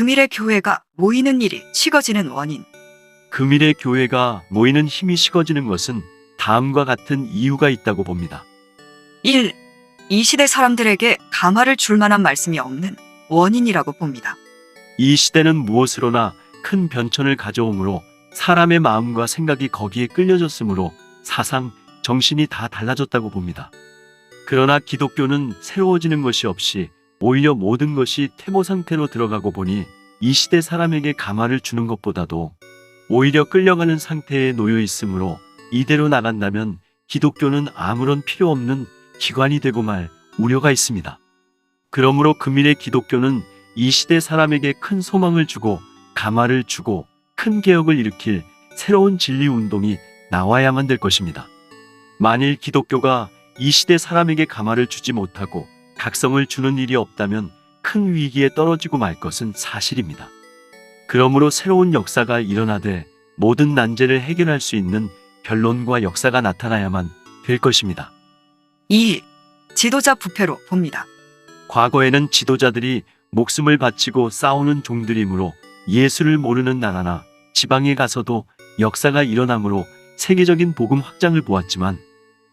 금일의 교회가 모이는 일이 식어지는 원인. 금일의 교회가 모이는 힘이 식어지는 것은 다음과 같은 이유가 있다고 봅니다. 1. 이 시대 사람들에게 감화를 줄 만한 말씀이 없는 원인이라고 봅니다. 이 시대는 무엇으로나 큰 변천을 가져오므로 사람의 마음과 생각이 거기에 끌려졌으므로 사상, 정신이 다 달라졌다고 봅니다. 그러나 기독교는 새로워지는 것이 없이 오히려 모든 것이 퇴보 상태로 들어가고 보니 이 시대 사람에게 감화를 주는 것보다도 오히려 끌려가는 상태에 놓여 있으므로 이대로 나간다면 기독교는 아무런 필요 없는 기관이 되고 말 우려가 있습니다. 그러므로 금일의 기독교는 이 시대 사람에게 큰 소망을 주고 감화를 주고 큰 개혁을 일으킬 새로운 진리 운동이 나와야만 될 것입니다. 만일 기독교가 이 시대 사람에게 감화를 주지 못하고 각성을 주는 일이 없다면 큰 위기에 떨어지고 말 것은 사실입니다. 그러므로 새로운 역사가 일어나되 모든 난제를 해결할 수 있는 변론과 역사가 나타나야만 될 것입니다. 2. 지도자 부패로 봅니다. 과거에는 지도자들이 목숨을 바치고 싸우는 종들이므로 예수를 모르는 나라나 지방에 가서도 역사가 일어나므로 세계적인 복음 확장을 보았지만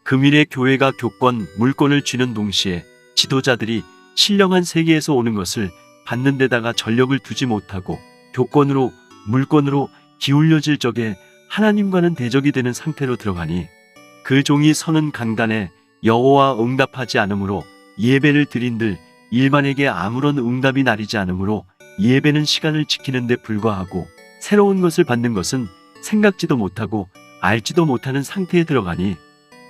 금일의 교회가 교권, 물권을 쥐는 동시에 지도자들이 신령한 세계에서 오는 것을 받는 데다가 전력을 두지 못하고 교권으로, 물권으로 기울여질 적에 하나님과는 대적이 되는 상태로 들어가니 그 종이 서는 강단에 여호와 응답하지 않으므로 예배를 드린들 일반에게 아무런 응답이 나리지 않으므로 예배는 시간을 지키는 데 불과하고 새로운 것을 받는 것은 생각지도 못하고 알지도 못하는 상태에 들어가니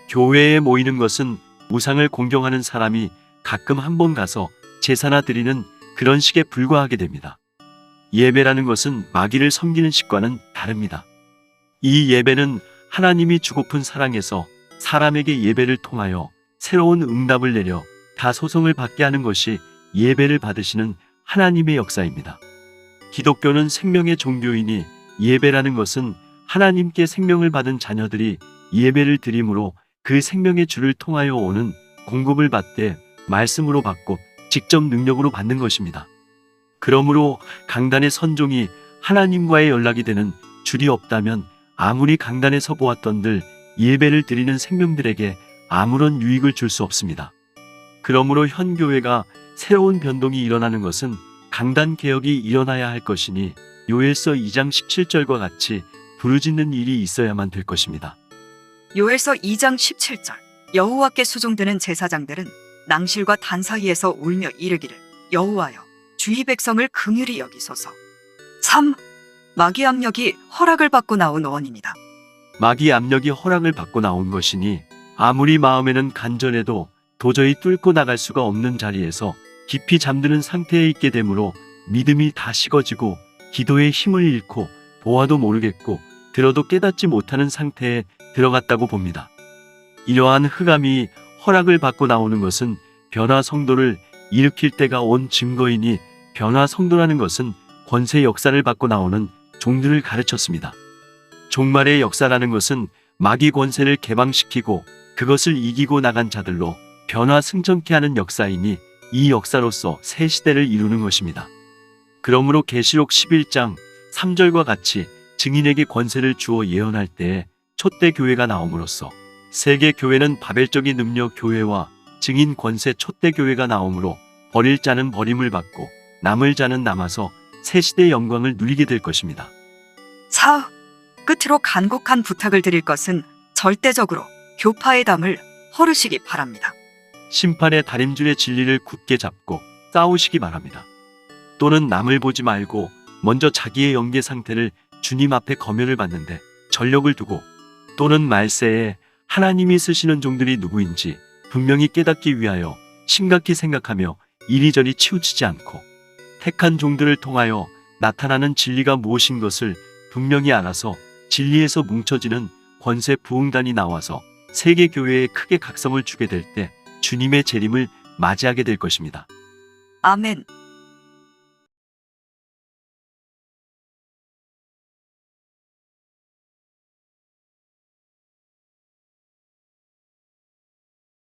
교회에 모이는 것은 우상을 공경하는 사람이 가끔 한 번 가서 제사나 드리는 그런 식에 불과하게 됩니다. 예배라는 것은 마귀를 섬기는 식과는 다릅니다. 이 예배는 하나님이 주고픈 사랑에서 사람에게 예배를 통하여 새로운 응답을 내려 다 소송을 받게 하는 것이 예배를 받으시는 하나님의 역사입니다. 기독교는 생명의 종교이니 예배라는 것은 하나님께 생명을 받은 자녀들이 예배를 드림으로 그 생명의 주를 통하여 오는 공급을 받되 말씀으로 받고 직접 능력으로 받는 것입니다. 그러므로 강단의 선종이 하나님과의 연락이 되는 줄이 없다면 아무리 강단에서 보았던들 예배를 드리는 생명들에게 아무런 유익을 줄 수 없습니다. 그러므로 현 교회가 새로운 변동이 일어나는 것은 강단 개혁이 일어나야 할 것이니 요엘서 2장 17절과 같이 부르짖는 일이 있어야만 될 것입니다. 요엘서 2장 17절. 여호와께 수종드는 제사장들은 낭실과 단 사이에서 울며 이르기를 여호와여 주의 백성을 긍휼히 여기소서. 3. 마귀 압력이 허락을 받고 나온 원인이다. 마귀 압력이 허락을 받고 나온 것이니 아무리 마음에는 간절해도 도저히 뚫고 나갈 수가 없는 자리에서 깊이 잠드는 상태에 있게 되므로 믿음이 다 식어지고 기도의 힘을 잃고 보아도 모르겠고 들어도 깨닫지 못하는 상태에 들어갔다고 봅니다. 이러한 흑암이 허락을 받고 나오는 것은 변화 성도를 일으킬 때가 온 증거이니 변화 성도라는 것은 권세 역사를 받고 나오는 종들을 가르쳤습니다. 종말의 역사라는 것은 마귀 권세를 개방시키고 그것을 이기고 나간 자들로 변화 승천케 하는 역사이니 이 역사로서 새 시대를 이루는 것입니다. 그러므로 계시록 11장 3절과 같이 증인에게 권세를 주어 예언할 때에 촛대 교회가 나옴으로써 세계 교회는 바벨적인 능력 교회와 증인 권세 촛대 교회가 나오므로 버릴 자는 버림을 받고 남을 자는 남아서 새 시대의 영광을 누리게 될 것입니다. 4. 끝으로 간곡한 부탁을 드릴 것은 절대적으로 교파의 담을 허르시기 바랍니다. 심판의 다림줄의 진리를 굳게 잡고 싸우시기 바랍니다. 또는 남을 보지 말고 먼저 자기의 영계 상태를 주님 앞에 검열을 받는데 전력을 두고 또는 말세에 하나님이 쓰시는 종들이 누구인지 분명히 깨닫기 위하여 심각히 생각하며 이리저리 치우치지 않고 택한 종들을 통하여 나타나는 진리가 무엇인 것을 분명히 알아서 진리에서 뭉쳐지는 권세 부흥단이 나와서 세계 교회에 크게 각성을 주게 될 때 주님의 재림을 맞이하게 될 것입니다. 아멘.